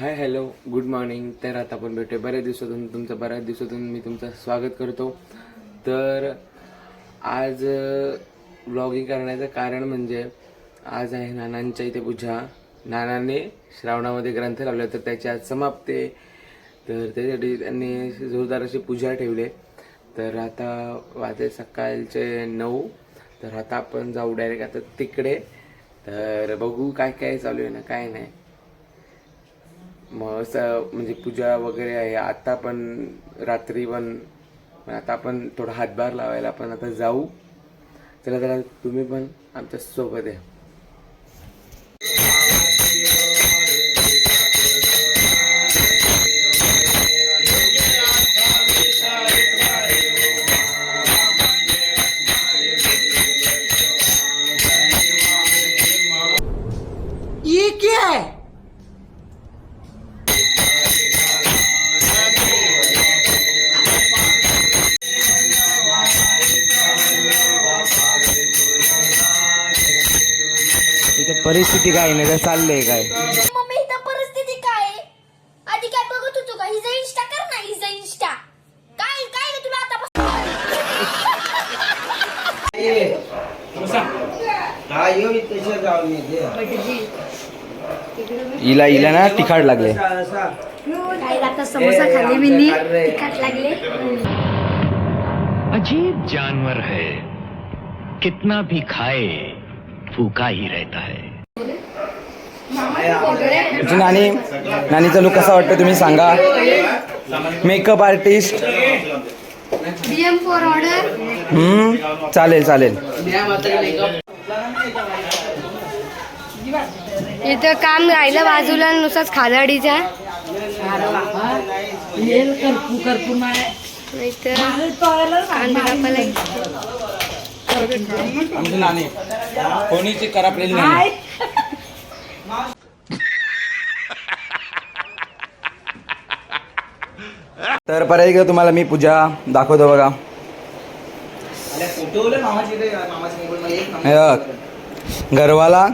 Hi hello good morning तर आता आपण भेटूया. बऱ्याच दिवसातून तुमचं बऱ्याच दिवसातून मी तुमचं स्वागत करतो. तर आज ब्लॉगिंग करण्याचं कारण म्हणजे आज आहे नानांच्या इथे पूजा. नानाने श्रावणामध्ये ग्रंथ लावले तर त्याची आज समाप्ते तर त्याच्यासाठी त्यांनी जोरदार अशी पूजा ठेवली तर आता वाजे सकाळचे नऊ. तर आता आपण जाऊ डायरेक्ट आता तिकडे. तर बघू काय काय चालू आहे ना काय नाही. मग असं म्हणजे पूजा वगैरे आहे. आता पण रात्री पण आता आपण थोडा हातभार लावायला आपण आता जाऊ. चला चला तुम्ही पण आमच्यासोबत आहे हिला हिला ना तिखाड लागले. आता समोसा खाल्ले मी तिखट लागले. अजीब जानवर है। कितना भी खाए भूखा ही रहता है। नानी नानीचा लुक कसा वाटतं तुम्ही सांगा? Makeup artist DM for order हम्म चालेल चालेल. इथं काम राहिलं बाजूला नुसताच खादाडीचा. इथं कांदा कापायला कोणीची करापलेली नाही तर परत तुम्हाला मी पूजा दाखवतो बघा. गरवाला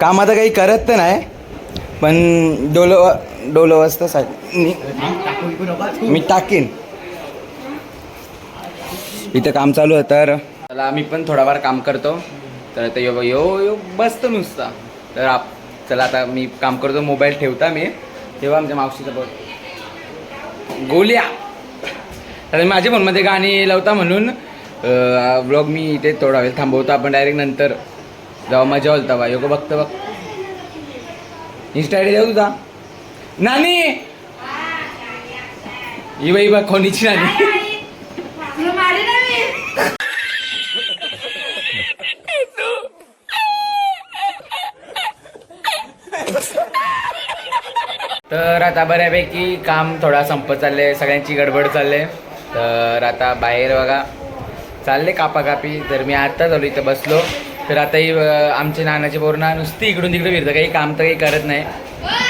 काम आता काही करत तर नाही पण डोल डोलसाठी मी टाकीन. इथं काम चालू आहे तर त्याला मी पण थोडाफार काम करतो. तर आता यो यो यो बसतो नुसता. तर आप चला आता मी काम करतो मोबाईल ठेवता मी तेव्हा आमच्या मावशीचा बघ गोल्या. तर माझ्या फोनमध्ये गाणी लावता म्हणून ब्लॉग मी इथे थोडा वेळ थांबवतो. आपण डायरेक्ट नंतर जेव्हा मजा होता बा योग बघतं बघ. इंस्टा आय डी देऊ तुझा? नानी! ही बाई बघ कोणीची नानी. तर आता बऱ्यापैकी काम थोडा संपत चाललंय. सगळ्यांची गडबड चालले तर आता बाहेर बघा. चालले कापाकापी. तर मी आत्ता झालो इथं बसलो. तर आता ही अं, आमच्या नानाची पोरणा नुसती इकडून तिकडे फिरतं काही काम तर काही करत नाही.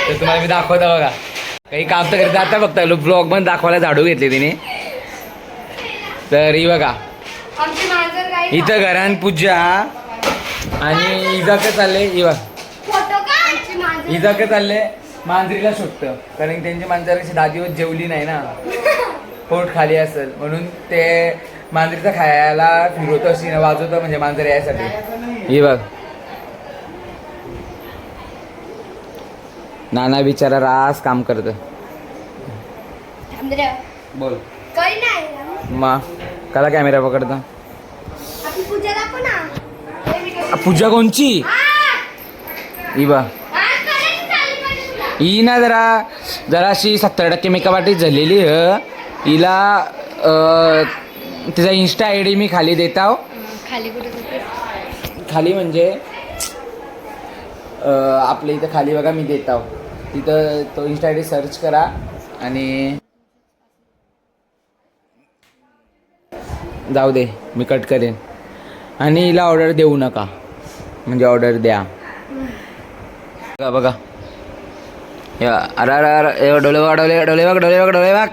तर तुम्हाला मी दाखवतो बघा. काही काम तर करत आता फक्त ब्लॉग पण दाखवायला झाडू घेतले तिने. तर ही बघा. आमची इथं घरान पूजा. आणि इजा काय चालले आमची इजा काय चालले? मांजरीला सुटतं. कारण त्यांची मांजर अशी दहा दिवस जेवली नाही ना. पोट खाली असेल. म्हणून ते मांजरीचा खायला फिरवतो अशी ना वाजवतं म्हणजे मांजर यायसाठी. ही बघ. नाना बिचारा रास काम करत. बोल. काही नाही. मा कला कॅमेरा पकडता. पूजा कोणची! ही. पाहिजे तुला. ही ना जरा जराशी सत्तर टक्के मेकअप आर्टिस्ट झालेली ह हिला अं, तिचा इन्स्टा आय डी मी खाली देता खाली कुठे खाली म्हणजे आपल्या इथं खाली बघा मी देता तिथं तो इन्स्टा आय डी सर्च करा आणि जाऊ दे मी कट करेन. आणि हिला ऑर्डर देऊ नका. म्हणजे ऑर्डर द्या. बघा बघा. अरे अरे अरे डोले बघा डोले डोले बघ डोले बघ डोले बघ.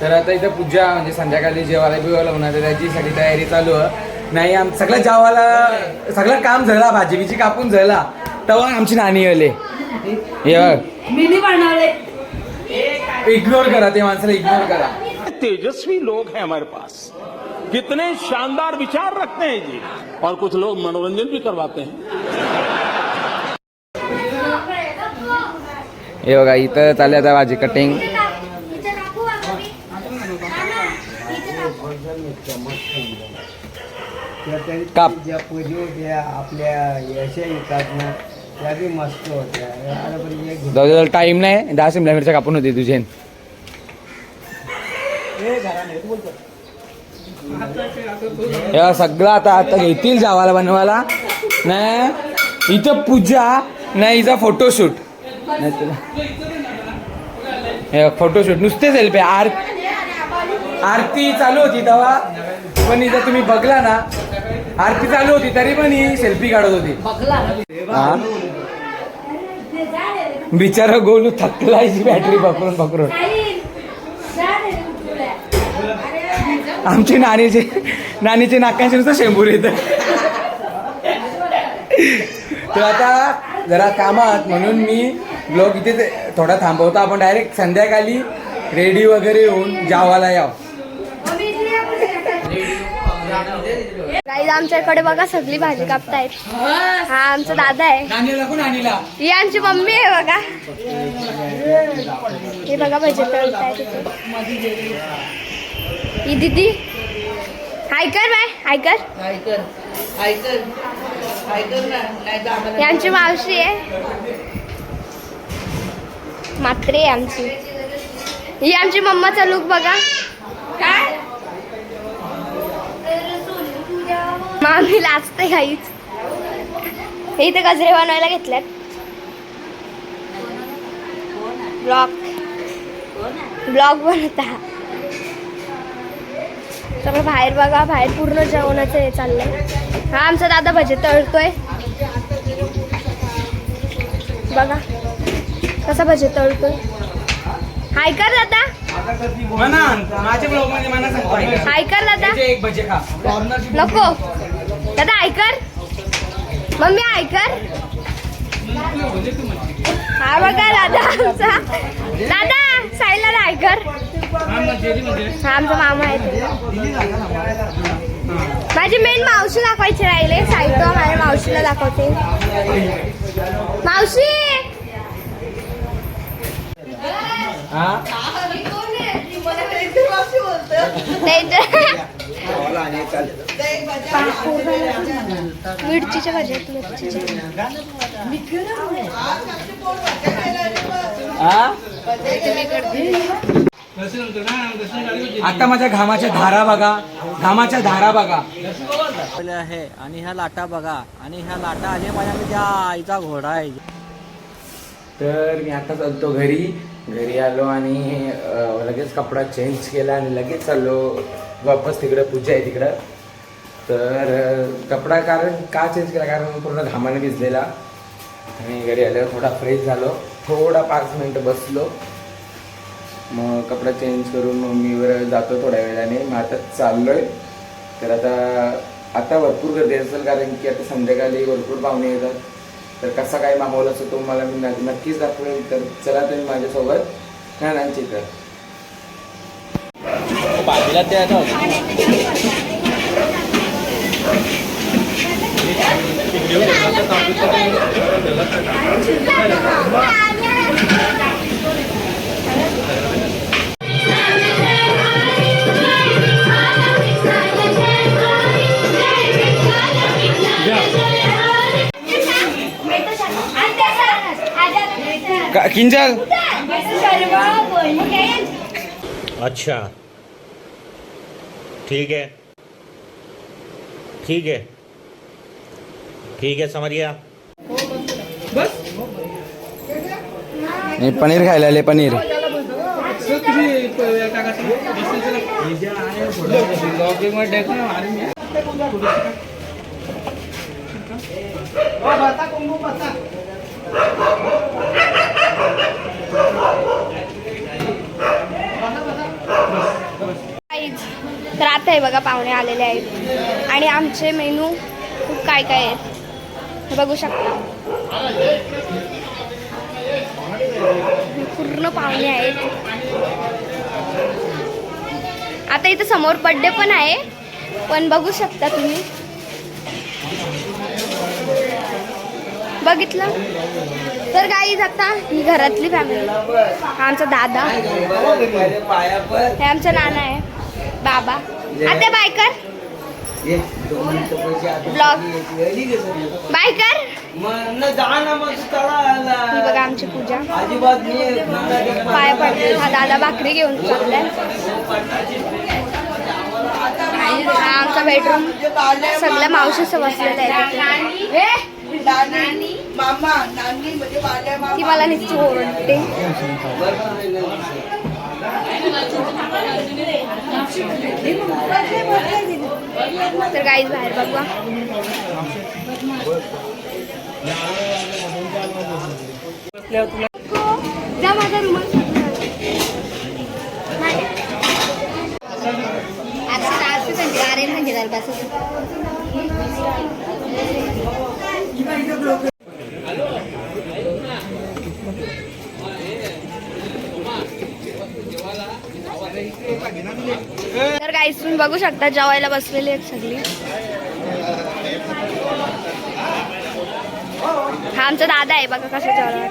तर आता इथं पूजा म्हणजे संध्याकाळी जेवायला बिवायला होणार तर त्याची सगळी तयारी चालू आहे. नाही आम सगळं जावाला सगळं काम झाला भाजी बिजी कापून झाला. तेव्हा आमची नानी आले. हे बघ. मिनी बनवले. इग्नोर करा ते माणसाला इग्नोर करा. तेजस्वी लोग हैं हमारे पास। कितने शानदार विचार रखते हैं जी। और कुछ लोग मनोरंजन भी करवाते हैं। हे बघा इथं चालले आता माझी कटिंग काप. ज्या पूजी होत्या आपल्या यशा येतात त्या बी मस्त होत्या अरे टाइम नाही. दहा शिमला मिरच्या कापून होती तुझे. सगळं आता आता घेतील जावाला बनवायला. नाही इथं पूजा नाही हिचा फोटोशूट नाही तुला हे फोटोशूट नुसते सेल्फी आर आरती चालू होती तेव्हा. पण इथं तुम्ही बघला ना आरती चालू होती तरी पण ही सेल्फी काढत होती. बिचारा गोलू थकला बॅटरी पकडून पकडून. आमची नानीचे नानीचे नाकांचे नुसतं शेंबूर येत. तर आता जरा कामात म्हणून मी ब्लॉग इथे थोडा थांबवतो. आपण डायरेक्ट संध्याकाळी रेडी वगैरे होऊन जावाला याव. आमच्याकडे बघा सगळी भाजी कापतायत. हा आमचा दादा आहे. नानीला कोण नानीला ही आमची मम्मी आहे बघा. हे बघा भाजी. ही दीदी. हाय कर बाय हाय आमची मावशी आहे. मात्रे आमची. ही आमची मम्माचा लुक बघा. काय? मामी लाजते काहीच. हे इथे गजरे बनवायला घेतल्यात. ब्लॉग ब्लॉग बनवता. सगळं बाहेर बघा बाहेर पूर्ण जेवणाचं हे चाललंय. हा आमचा दादा भजे तळतोय. बघा कसा भजे तळतोय. हाय कर दादा. म्हणा माझ्या ब्लॉगमध्ये मला सांगतो हाय कर दादा. एक भजे खा. नको. दादा ऐकर मम्मी ऐकर हा बघा दादा आमचा. दादा साईला ऐकर आमचा मामा आहे. माझी मेन मावशी दाखवायची राहिले. साई तो माझ्या मावशीला दाखवते. मावशी! हा? मिरचीच्या भाज्यात मिरचीच्या. हा? आता माझ्या घामाच्या धारा बघा. घामाच्या धारा बघा. आहे आणि ह्या लाटा बघा. आणि ह्या लाटा आल्या माझ्या त्या आईचा घोडा आहे. तर मी आता चालतो घरी. घरी आलो आणि लगेच कपडा चेंज केला आणि लगेच चाललो. वापस तिकडं पूजा आहे तिकडं. तर कपडा कारण का चेंज केला? कारण पूर्ण घामाने भिजलेला. आणि घरी आल्यावर थोडा फ्रेश झालो. थोडा पाच मिनटं बसलो. मग कपडा चेंज करून मम्मीवर जातो थोड्या वेळाने. मग आता चाललोय. तर आता आता भरपूर गर्दी असेल कारण की आता संध्याकाळी भरपूर पाहुणे येतात. तर कसा काय माहोल असतो तो मला मी नक्कीच दाखवेल तर चला तुम्ही माझ्यासोबत नानांची तर बाजूला त्या किंजल अच्छा। ठीक है। ठीक है। ठीक है समझ गया नाही पनीर खायला आले पनीर। तर आता हे बघा पाहुणे आलेले आहेत. आणि आमचे मेनू खूप काय काय आहेत हे बघू शकता. पूर्ण पाहुणे आहेत. आता इथं समोर बड्डे पण आहे पण बघू शकता तुम्ही. बघितलं? तर गाईज आता ही घरातली फॅमिली आमचा दादा. हे आमचं नाना आहे. बाबा. आता बाय कर. ये, दोन मिनिटं पैसे आता Vlog. वेळी कसं? बाय कर. ही. बघा आमची पूजा. पाया पडते हा दादा भाकरी घेऊन चाललाय. आमचा बेडरूम सगळ्या मावशी बसलेल्या आहेत. नानी मामा नानी म्हणजे माझ्या मामा. ती मला नुसती ओरडते. तर गाईज बाहेर बघवा जा माझा रुमाल अरे म्हणजे तर गाईज तुम्ही बघू शकता जेवायला बसलेली आहेत सगळी. हा आमचा दादा आहे बघा कसं जेवायला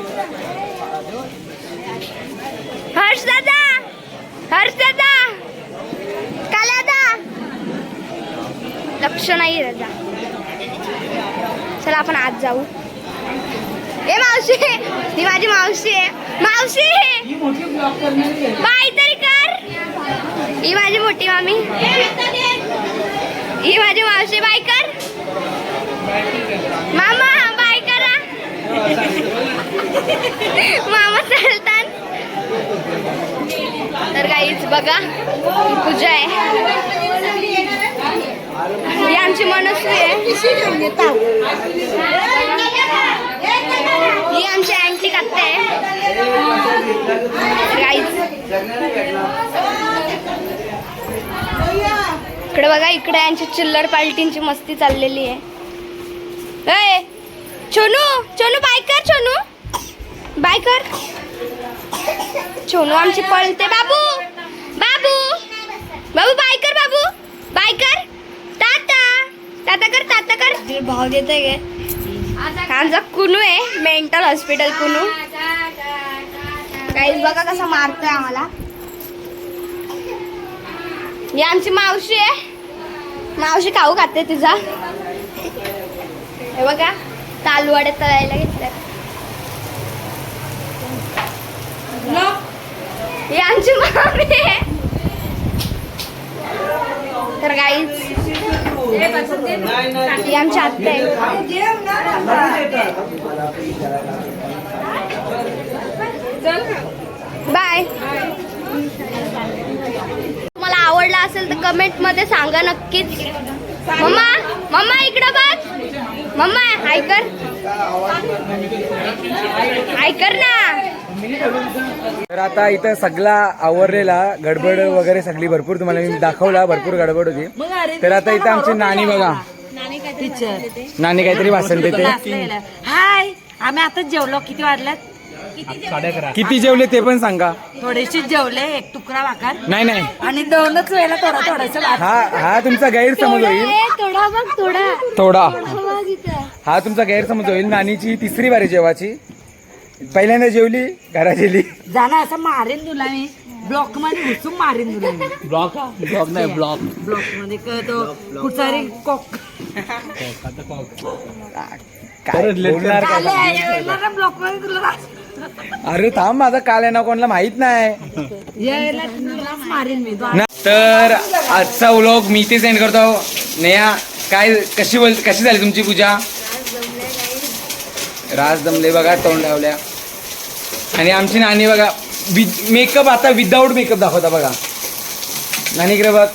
हर्ष दादा! हर्ष दादा! काला दादा लक्ष नाही दादा. चला आपण आज जाऊ. ए मावशी! ही माझी मावशी आहे. मावशी! बाय ही माझी मोठी मामी. ही माझी मावशी बाय कर. मामा बाय करा. मामा चालतात तर काहीच बघा पूजा आहे. ही आमची मनस्वी आहे. ही आमची अँटी आत्या आहे गाईच इकडे बघा इकडे यांची चिल्लर पाल्टींची मस्ती चाललेली आहे. छोनू छोनू बाय कर छोनू. बाय कर. छोनू आमची पळते बाबू. बाबू. बाबू बाय कर बाबू. बाय कर. ताता ताता कर ताता कर. भाव देते गे आमचा कुनू आहे मेंटल हॉस्पिटल कुनू. काही बघा कसा मारतोय आम्हाला. ही आमची मावशी आहे. मावशी खाऊ खाते तिचा. हे बघा तालवाडे तळायला घेतल्या. ही आमची मामी आहे. तर गाईच ही आमची आत्या आहे. बाय आवडला असेल तर कमेंटमध्ये सांगा नक्कीच. मम्मा मम्मा इकडं बघ. मम्मा हाय कर. हाय कर ना. तर आता इथं सगळा आवरलेला गडबड वगैरे सगळी भरपूर तुम्हाला मी दाखवला भरपूर गडबड होती. तर आता इथं आमची नानी बघा. नानी काहीतरी भाषण देते. हाय आम्ही आताच जेवलो. किती वाजल्यात किती जेवले ते पण सांगा. थोडेसे जेवले एक तुकडा भाकर. नाही नाही. आणि दोनच वेळेला थोडा थोडस हा हा तुमचा गैरसमज होईल. थोडा बघ थोडा. थोडा. बघ इथं. हा तुमचा गैरसमज होईल. नानीची तिसरी बारी जेवाची. पहिल्यांदा जेवली घरा गेली. जाणं असं मारेन तुला मी. ब्लॉकमध्ये घुसून मारेन तुला मी. ब्लॉक ब्लॉक नाही ब्लॉक ब्लॉकमध्ये क- तो कुठचारी कोक. काय बोलणार? ब्लॉकमध्ये तुला. अरे थांब माझा काल आहे ना कोणाला माहीत नाही. तर आजचा व्लॉग मी इथे सेंड करतो. नेहा काय कशी बोल कशी झाली तुमची पूजा? राज दमले बघा तोंड लावल्या. आणि आमची नानी बघा मेकअप आता विदाऊट मेकअप दाखवता बघा. नानी इकडे बघ.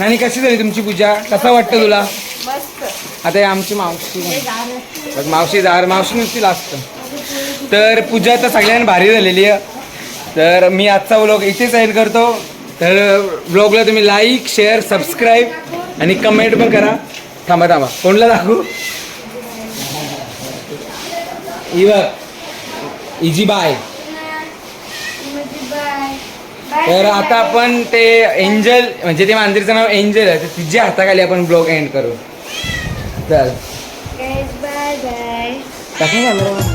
नानी कशी झाली तुमची पूजा? कसं वाटतं तुला? आता आमची मावशी. बघ मावशी जार मावशी नुसती लागतं तर पूजा तर सगळ्यांना भारी झालेली आहे. तर मी आजचा व्लॉग इथेच एंड करतो. तर ब्लॉगला तुम्ही लाईक शेअर सबस्क्राईब आणि कमेंट पण करा. थांबा थांबा. कोणला दाखवू. बघ. इजी बाय तर आता आपण ते एंजल म्हणजे ते मांजरीचं नाव एंजल आहे. तर तिच्या हाताखाली आपण ब्लॉग एंड करू. चल. Bye bye